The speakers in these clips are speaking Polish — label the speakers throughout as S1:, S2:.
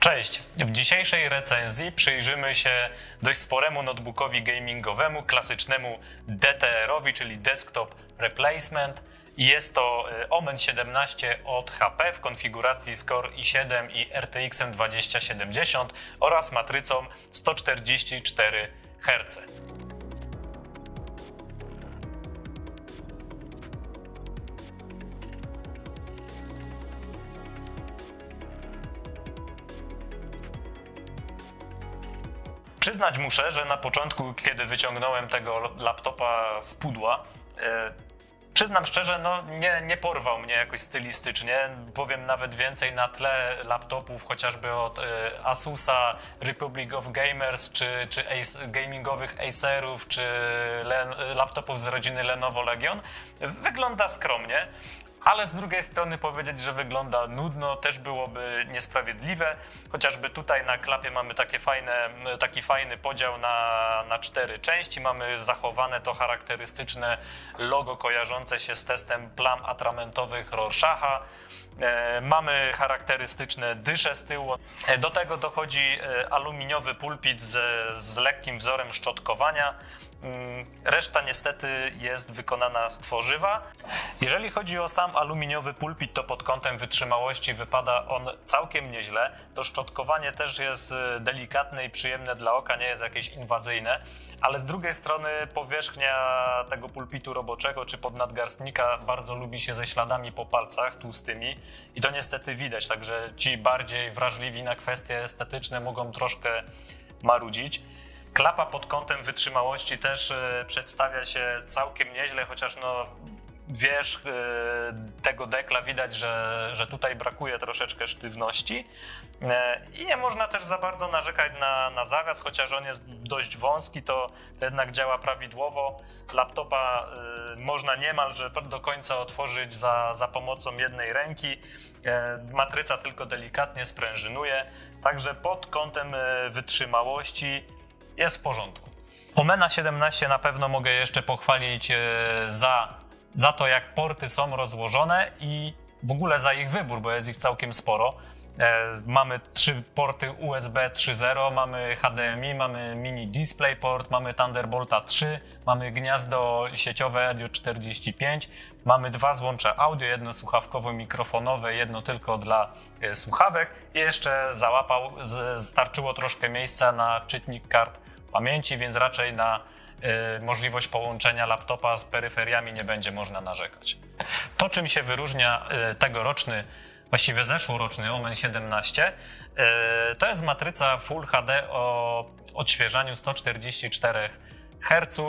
S1: Cześć! W dzisiejszej recenzji przyjrzymy się dość sporemu notebookowi gamingowemu, klasycznemu DTR-owi, czyli Desktop Replacement. Jest to y, Omen 17 od HP w konfiguracji Score i7 i RTX 2070 oraz matrycą 144 Hz. Przyznać muszę, że na początku, kiedy wyciągnąłem tego laptopa z pudła, e, przyznam szczerze, no nie, nie porwał mnie jakoś stylistycznie. Powiem nawet więcej na tle laptopów, chociażby od e, Asusa, Republic of Gamers, czy, czy gamingowych Acerów, czy laptopów z rodziny Lenovo Legion. Wygląda skromnie. Ale z drugiej strony powiedzieć, że wygląda nudno też byłoby niesprawiedliwe. Chociażby tutaj na klapie mamy takie fajne, taki fajny podział na, na cztery części. Mamy zachowane to charakterystyczne logo kojarzące się z testem plam atramentowych Rorschacha. E, mamy charakterystyczne dysze z tyłu. E, do tego dochodzi e, aluminiowy pulpit ze, z lekkim wzorem szczotkowania. Mm, Reszta niestety jest wykonana z tworzywa. Jeżeli chodzi o sam aluminiowy pulpit, to pod kątem wytrzymałości wypada on całkiem nieźle. To szczotkowanie też jest y, delikatne i przyjemne dla oka, nie jest jakieś inwazyjne. Ale z drugiej strony powierzchnia tego pulpitu roboczego czy podnadgarstnika bardzo lubi się ze śladami po palcach tłustymi i to niestety widać, także ci bardziej wrażliwi na kwestie estetyczne mogą troszkę marudzić. Klapa pod kątem wytrzymałości też e, przedstawia się całkiem nieźle, chociaż no wierzch e, tego dekla widać, że, że tutaj brakuje troszeczkę sztywności E, i nie można też za bardzo narzekać na, na zawias, chociaż on jest dość wąski, to, to jednak działa prawidłowo. Laptopa e, można niemalże do końca otworzyć za, za pomocą jednej ręki. Matryca tylko delikatnie sprężynuje, także pod kątem wytrzymałości jest w porządku. Omena 17 na pewno mogę jeszcze pochwalić za, za to, jak porty są rozłożone i w ogóle za ich wybór, bo jest ich całkiem sporo. E, Mamy trzy porty USB 3.0, mamy HDMI, mamy mini DisplayPort, mamy Thunderbolta 3, mamy gniazdo sieciowe Audio 45, mamy dwa złącza audio, jedno słuchawkowo-mikrofonowe, jedno tylko dla e, słuchawek i jeszcze załapał, starczyło troszkę miejsca na czytnik kart pamięci, więc raczej na możliwość połączenia laptopa z peryferiami nie będzie można narzekać. To, czym się wyróżnia y, tegoroczny, właściwie zeszłoroczny Omen 17, y, to jest matryca Full HD o odświeżaniu 144 Hz.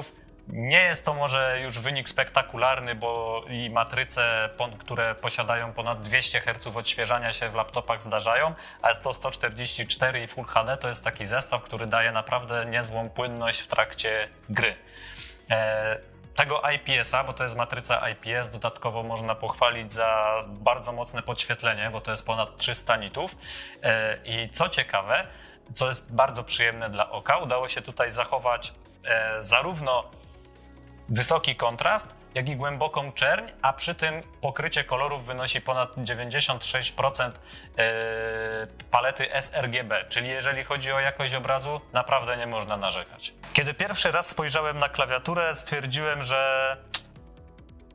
S1: Nie jest to może już wynik spektakularny, bo i matryce, które posiadają ponad 200 Hz odświeżania się w laptopach zdarzają, ale to 144 i Full HD to jest taki zestaw, który daje naprawdę niezłą płynność w trakcie gry. E, tego IPS-a, bo to jest matryca IPS, dodatkowo można pochwalić za bardzo mocne podświetlenie, bo to jest ponad 300 nitów. E, I co ciekawe, co jest bardzo przyjemne dla oka, udało się tutaj zachować e, zarówno wysoki kontrast, jak i głęboką czerń, a przy tym pokrycie kolorów wynosi ponad 96% e, palety sRGB, czyli jeżeli chodzi o jakość obrazu, naprawdę nie można narzekać. Kiedy pierwszy raz spojrzałem na klawiaturę, stwierdziłem, że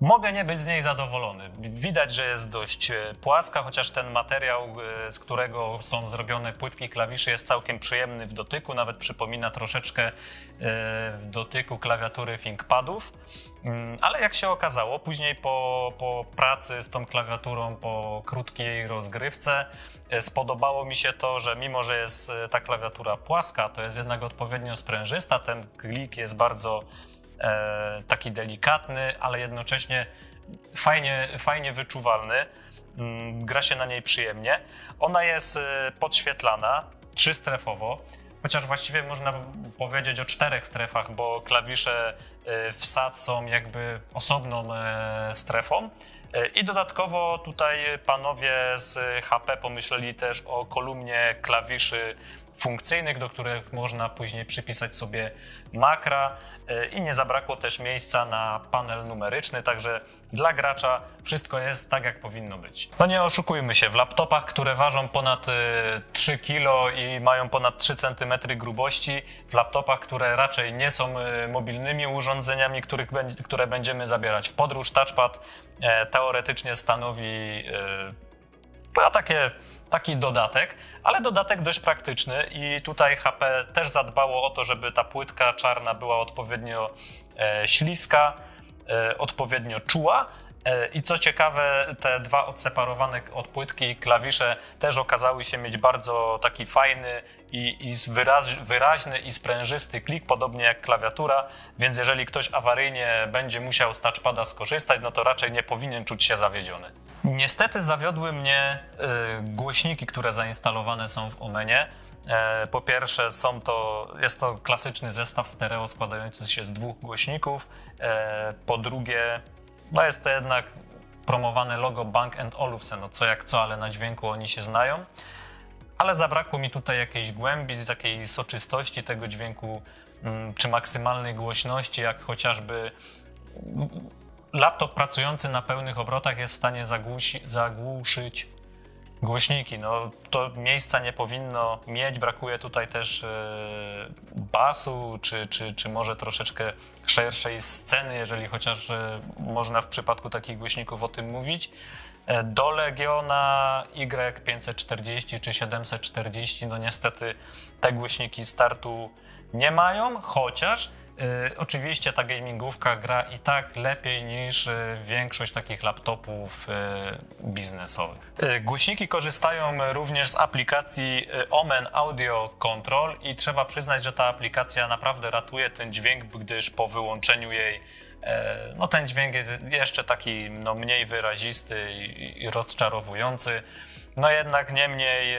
S1: Mogę nie być z niej zadowolony. Widać, że jest dość e, płaska, chociaż ten materiał, e, z którego są zrobione płytki klawiszy, jest całkiem przyjemny w dotyku, nawet przypomina troszeczkę e, w dotyku klawiatury ThinkPadów. Mm, Ale jak się okazało, później po, po pracy z tą klawiaturą, po krótkiej rozgrywce, spodobało mi się to, że mimo, że jest ta klawiatura płaska, to jest jednak odpowiednio sprężysta. Ten klik jest bardzo taki delikatny, ale jednocześnie fajnie, fajnie wyczuwalny. Mm, Gra się na niej przyjemnie. Ona jest e, podświetlana trzystrefowo, chociaż właściwie można powiedzieć o czterech strefach, bo klawisze e, wsad są jakby osobną e, strefą. E, I dodatkowo tutaj panowie z HP pomyśleli też o kolumnie klawiszy funkcyjnych, do których można później przypisać sobie makra e, i nie zabrakło też miejsca na panel numeryczny, także dla gracza wszystko jest tak, jak powinno być. No nie oszukujmy się, w laptopach, które ważą ponad e, 3 kg i mają ponad 3 cm grubości, w laptopach, które raczej nie są e, mobilnymi urządzeniami, których, które będziemy zabierać w podróż, touchpad e, teoretycznie stanowi e, no, takie, taki dodatek, ale dodatek dość praktyczny i tutaj HP też zadbało o to, żeby ta płytka czarna była odpowiednio e, śliska, e, odpowiednio czuła. E, I co ciekawe, te dwa odseparowane od płytki klawisze też okazały się mieć bardzo taki fajny i, i wyraźny i sprężysty klik, podobnie jak klawiatura, więc jeżeli ktoś awaryjnie będzie musiał z touchpada skorzystać, no to raczej nie powinien czuć się zawiedziony. Niestety zawiodły mnie y, głośniki, które zainstalowane są w Omenie. E, Po pierwsze, są to, jest to klasyczny zestaw stereo składający się z dwóch głośników. E, Po drugie, no jest to jednak promowane logo Bank Olufsen, no co jak co, ale na dźwięku oni się znają. Ale zabrakło mi tutaj jakiejś głębi, takiej soczystości tego dźwięku, mm, czy maksymalnej głośności, jak chociażby laptop pracujący na pełnych obrotach jest w stanie zagłusi, zagłuszyć głośniki. No, to miejsca nie powinno mieć. Brakuje tutaj też e, basu, czy, czy, czy może troszeczkę szerszej sceny, jeżeli chociaż e, można w przypadku takich głośników o tym mówić. E, Do Legiona Y540 czy 740, no niestety te głośniki startu nie mają, chociaż oczywiście ta gamingówka gra i tak lepiej niż y, większość takich laptopów y, biznesowych. Y, głośniki korzystają również z aplikacji y, Omen Audio Control i trzeba przyznać, że ta aplikacja naprawdę ratuje ten dźwięk, gdyż po wyłączeniu jej no ten dźwięk jest jeszcze taki no, mniej wyrazisty i, rozczarowujący. No jednak niemniej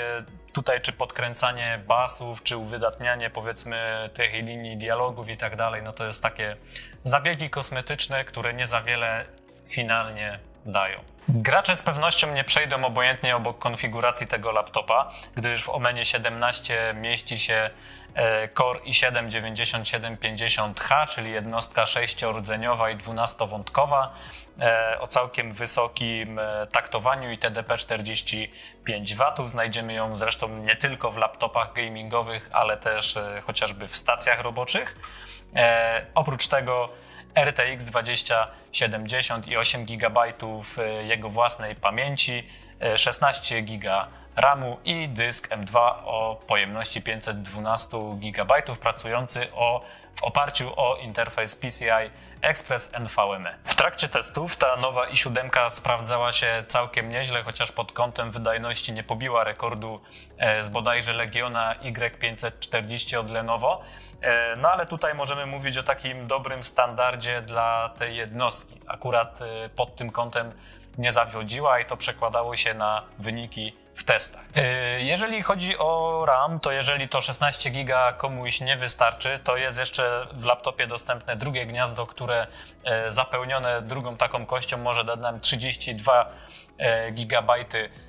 S1: tutaj czy podkręcanie basów, czy uwydatnianie powiedzmy tych linii dialogów i tak dalej, no to jest takie zabiegi kosmetyczne, które nie za wiele finalnie dają. Gracze z pewnością nie przejdą obojętnie obok konfiguracji tego laptopa, gdyż w Omenie 17 mieści się e, Core i7 9750H, czyli jednostka 6-rdzeniowa i 12-wątkowa e, o całkiem wysokim e, taktowaniu i TDP 45 W. Znajdziemy ją zresztą nie tylko w laptopach gamingowych, ale też chociażby w stacjach roboczych. Oprócz tego RTX 2070 i 8 GB jego własnej pamięci, e, 16 GB RAMu i dysk M2 o pojemności 512 GB pracujący o, w oparciu o interfejs PCI Express NVMe. W trakcie testów ta nowa i7 sprawdzała się całkiem nieźle, chociaż pod kątem wydajności nie pobiła rekordu e, z bodajże Legiona Y540 od Lenovo. E, No ale tutaj możemy mówić o takim dobrym standardzie dla tej jednostki. Akurat e, pod tym kątem nie zawiodziła i to przekładało się na wyniki w testach. E, Jeżeli chodzi o RAM, to jeżeli to 16 GB komuś nie wystarczy, to jest jeszcze w laptopie dostępne drugie gniazdo, które e, zapełnione drugą taką kością może dać nam 32 GB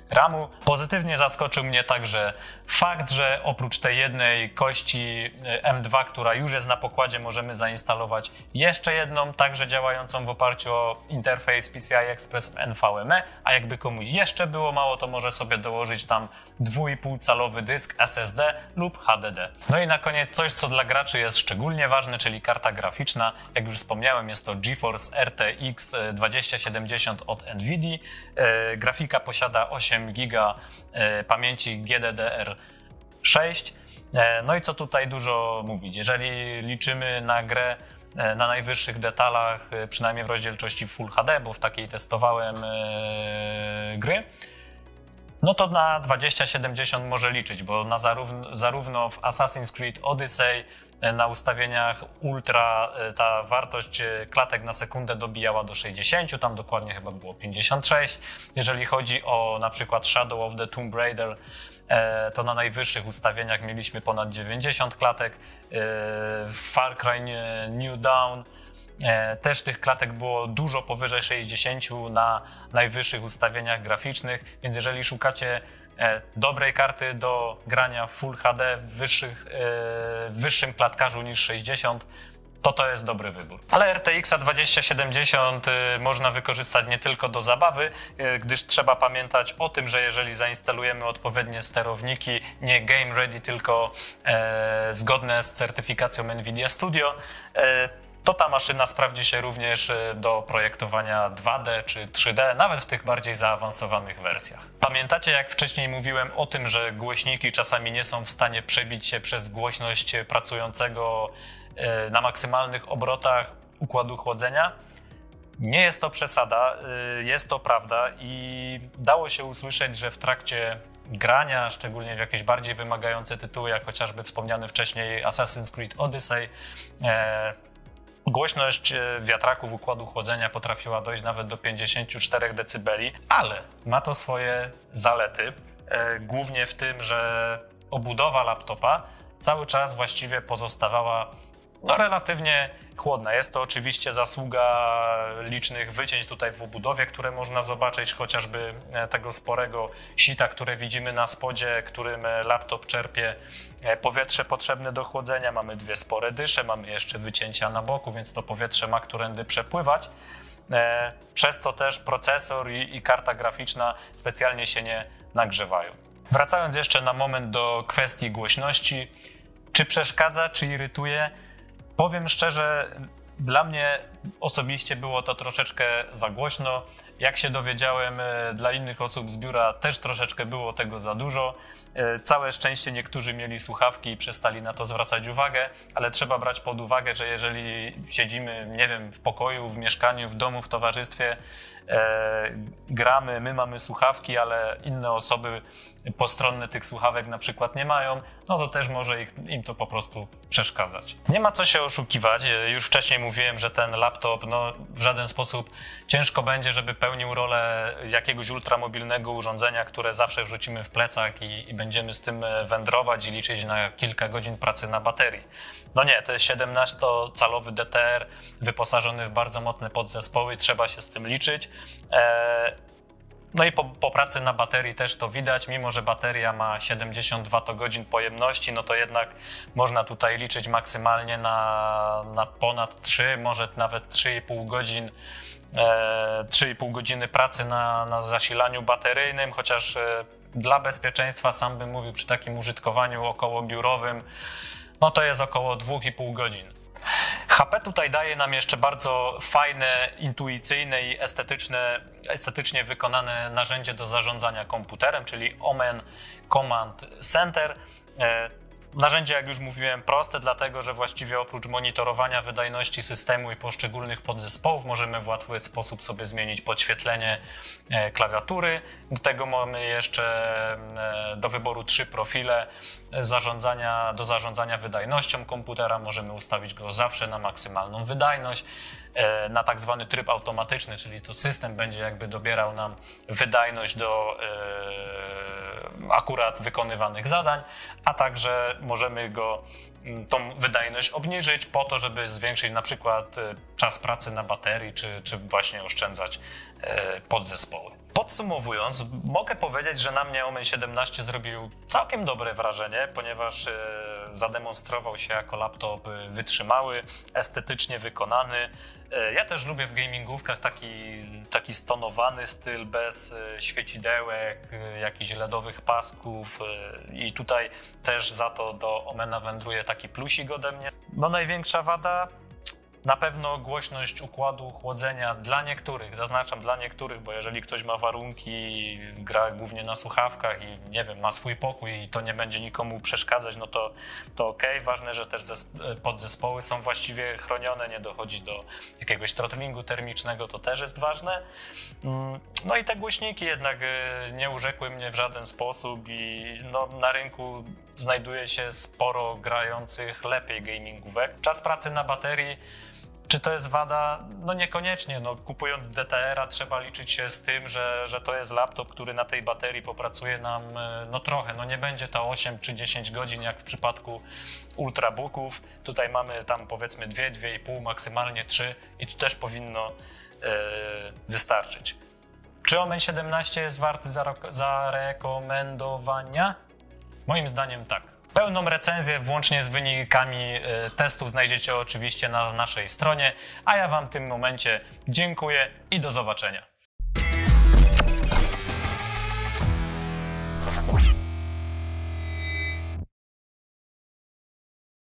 S1: RAMu. Pozytywnie zaskoczył mnie także fakt, że oprócz tej jednej kości e, M2, która już jest na pokładzie, możemy zainstalować jeszcze jedną, także działającą w oparciu o interfejs PCI Express NVMe, a jakby komuś jeszcze było mało, to może sobie dołożyć tam 2,5 calowy dysk SSD lub HDD. No i na koniec coś, co dla graczy jest szczególnie ważne, czyli karta graficzna. Jak już wspomniałem, jest to GeForce RTX 2070 od NVIDIA. E, Grafika posiada 8 GB e, pamięci GDDR6. E, No i co tutaj dużo mówić? Jeżeli liczymy na grę e, na najwyższych detalach, przynajmniej w rozdzielczości Full HD, bo w takiej testowałem gry, no to na 2070 może liczyć, bo na zarówno, zarówno w Assassin's Creed Odyssey na ustawieniach ultra e, ta wartość e, klatek na sekundę dobijała do 60, tam dokładnie chyba było 56. Jeżeli chodzi o na przykład Shadow of the Tomb Raider, e, to na najwyższych ustawieniach mieliśmy ponad 90 klatek. E, Far Cry e, New Dawn E, Też tych klatek było dużo powyżej 60 na najwyższych ustawieniach graficznych, więc jeżeli szukacie e, dobrej karty do grania w Full HD w, wyższych, e, w wyższym klatkarzu niż 60, to to jest dobry wybór. Ale RTX 2070 y, można wykorzystać nie tylko do zabawy, gdyż trzeba pamiętać o tym, że jeżeli zainstalujemy odpowiednie sterowniki, nie game ready, tylko e, zgodne z certyfikacją NVIDIA Studio, e, to ta maszyna sprawdzi się również e, do projektowania 2D czy 3D, nawet w tych bardziej zaawansowanych wersjach. Pamiętacie, jak wcześniej mówiłem o tym, że głośniki czasami nie są w stanie przebić się przez głośność pracującego e, na maksymalnych obrotach układu chłodzenia? Nie jest to przesada, e, jest to prawda i dało się usłyszeć, że w trakcie grania, szczególnie w jakieś bardziej wymagające tytuły, jak chociażby wspomniany wcześniej Assassin's Creed Odyssey, Głośność e, wiatraków układu chłodzenia potrafiła dojść nawet do 54 dB, ale ma to swoje zalety, e, głównie w tym, że obudowa laptopa cały czas właściwie pozostawała no, relatywnie chłodna. Jest to oczywiście zasługa licznych wycięć tutaj w obudowie, które można zobaczyć, chociażby e, tego sporego sita, które widzimy na spodzie, którym e, laptop czerpie e, powietrze potrzebne do chłodzenia. Mamy dwie spore dysze, mamy jeszcze wycięcia na boku, więc to powietrze ma którędy przepływać. Przez co też procesor i karta graficzna specjalnie się nie nagrzewają. Wracając jeszcze na moment do kwestii głośności, czy przeszkadza, czy irytuje? Powiem szczerze, dla mnie osobiście było to troszeczkę za głośno. Jak się dowiedziałem, e, dla innych osób z biura też troszeczkę było tego za dużo. E, całe szczęście niektórzy mieli słuchawki i przestali na to zwracać uwagę, ale trzeba brać pod uwagę, że jeżeli siedzimy, nie wiem, w pokoju, w mieszkaniu, w domu, w towarzystwie, e, gramy, my mamy słuchawki, ale inne osoby postronne tych słuchawek na przykład nie mają, no to też może ich, im to po prostu przeszkadzać. Nie ma co się oszukiwać. Już wcześniej mówiłem, że ten laptop no, w żaden sposób ciężko będzie, żeby pełnił rolę jakiegoś ultramobilnego urządzenia, które zawsze wrzucimy w plecak i, i będziemy z tym wędrować i liczyć na kilka godzin pracy na baterii. No nie, to jest 17-calowy DTR wyposażony w bardzo mocne podzespoły, trzeba się z tym liczyć. E, no i po, po, pracy na baterii też to widać, mimo że bateria ma 70 Wh pojemności, no to jednak można tutaj liczyć maksymalnie na, na ponad 3, może nawet 3,5 godzin. E, 3,5 godziny pracy na, na zasilaniu bateryjnym, chociaż e, dla bezpieczeństwa sam bym mówił przy takim użytkowaniu około biurowym, no to jest około 2,5 godzin. HP tutaj daje nam jeszcze bardzo fajne, intuicyjne i estetyczne, estetycznie wykonane narzędzie do zarządzania komputerem, czyli Omen Command Center. Narzędzie, jak już mówiłem, proste, dlatego że właściwie oprócz monitorowania wydajności systemu i poszczególnych podzespołów możemy w łatwy sposób sobie zmienić podświetlenie e, klawiatury. Do tego mamy jeszcze e, do wyboru trzy profile zarządzania, do zarządzania wydajnością komputera. Możemy ustawić go zawsze na maksymalną wydajność e, na tak zwany tryb automatyczny, czyli to system będzie jakby dobierał nam wydajność do akurat wykonywanych zadań, a także możemy go, mm, tą wydajność obniżyć po to, żeby zwiększyć na przykład e, czas pracy na baterii, czy, czy właśnie oszczędzać podzespoły. Podsumowując, mogę powiedzieć, że na mnie Omen 17 zrobił całkiem dobre wrażenie, ponieważ e, zademonstrował się jako laptop wytrzymały, estetycznie wykonany, E, ja też lubię w gamingówkach taki, taki stonowany styl, bez e, świecidełek, e, jakichś LEDowych pasków i tutaj też za to do Omena wędruje taki plusik ode mnie. No największa wada na pewno głośność układu chłodzenia dla niektórych, zaznaczam dla niektórych, bo jeżeli ktoś ma warunki, gra głównie na słuchawkach i nie wiem, ma swój pokój i to nie będzie nikomu przeszkadzać, no to, to ok. Ważne, że też podzespoły są właściwie chronione, nie dochodzi do jakiegoś throttlingu termicznego, to też jest ważne. Mm, no i te głośniki jednak e, nie urzekły mnie w żaden sposób i no, na rynku znajduje się sporo grających lepiej gamingówek. Czas pracy na baterii czy to jest wada? No niekoniecznie. No, kupując DTR-a trzeba liczyć się z tym, że, że to jest laptop, który na tej baterii popracuje nam e, no trochę. No nie będzie to 8 czy 10 godzin jak w przypadku ultrabooków. Tutaj mamy tam powiedzmy 2, 2,5, maksymalnie 3 i tu też powinno e, wystarczyć. Czy Omen 17 jest warty zarek- zarekomendowania? Moim zdaniem tak. Pełną recenzję włącznie z wynikami y, testów znajdziecie oczywiście na naszej stronie, a ja Wam w tym momencie dziękuję i do zobaczenia.